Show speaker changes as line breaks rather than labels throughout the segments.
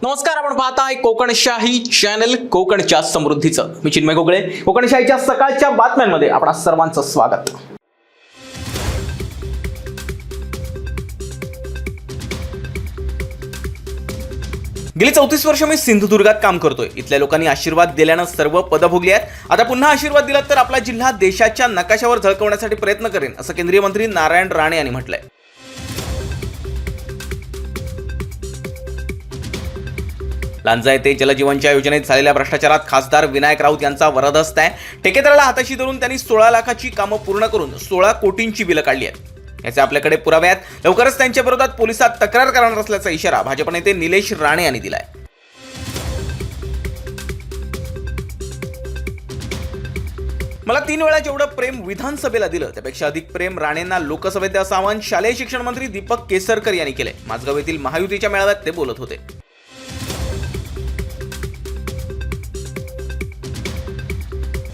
नमस्कार आपण पाहताय कोकणशाही चॅनल कोकणच्या समृद्धीचं. मी चिन्मय गोगळे. कोकणशाहीच्या सकाळच्या बातम्यांमध्ये आपणा सर्वांचं स्वागत. गेली चौतीस वर्ष मी सिंधुदुर्गात काम करतोय. इथल्या लोकांनी आशीर्वाद दिल्यानं सर्व पद भोगली आहेत. आता पुन्हा आशीर्वाद दिला तर आपला जिल्हा देशाच्या नकाशावर झळकवण्यासाठी प्रयत्न करेन असं केंद्रीय मंत्री नारायण राणे यांनी म्हटलंय. लांजा येथे जलजीवनच्या योजनेत झालेल्या भ्रष्टाचारात खासदार विनायक राऊत यांचा वरदस्त आहे. ठेकेदाराला हाताशी धरून त्यांनी सोळा लाखाची कामं पूर्ण करून सोळा कोटींची बिलं काढली आहेत. याचे आपल्याकडे पुरावे आहेत. लवकरच त्यांच्या विरोधात पोलिसात तक्रार करणार असल्याचा इशारा भाजप नेते निलेश राणे यांनी दिलाय. मला तीन वेळा जेवढं प्रेम विधानसभेला दिलं त्यापेक्षा अधिक प्रेम राणेंना लोकसभेत असं आवाहन शालेय शिक्षण मंत्री दीपक केसरकर यांनी केलंय. माझगाव येथील महायुतीच्या मेळाव्यात ते बोलत होते.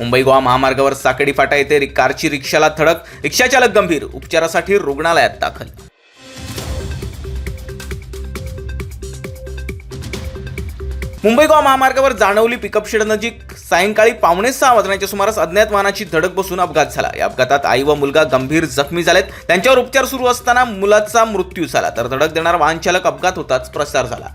मुंबई गोवा महामार्गावर साकडी फाटा येथे कारची रिक्षाला धडक रिक्षाचालक गंभीर. उपचारासाठी रुग्णालयात दाखल. मुंबई गोवा महामार्गावर जाणवली पिकअप शेड नजीक सायंकाळी पावणे सहा वाजण्याच्या सुमारास अज्ञात वाहनाची धडक बसून अपघात झाला. या अपघातात आई व मुलगा गंभीर जखमी झालेत. त्यांच्यावर उपचार सुरू असताना मुलाचा मृत्यू झाला. तर धडक देणारा वाहन चालक अपघात होताच प्रसार झाला.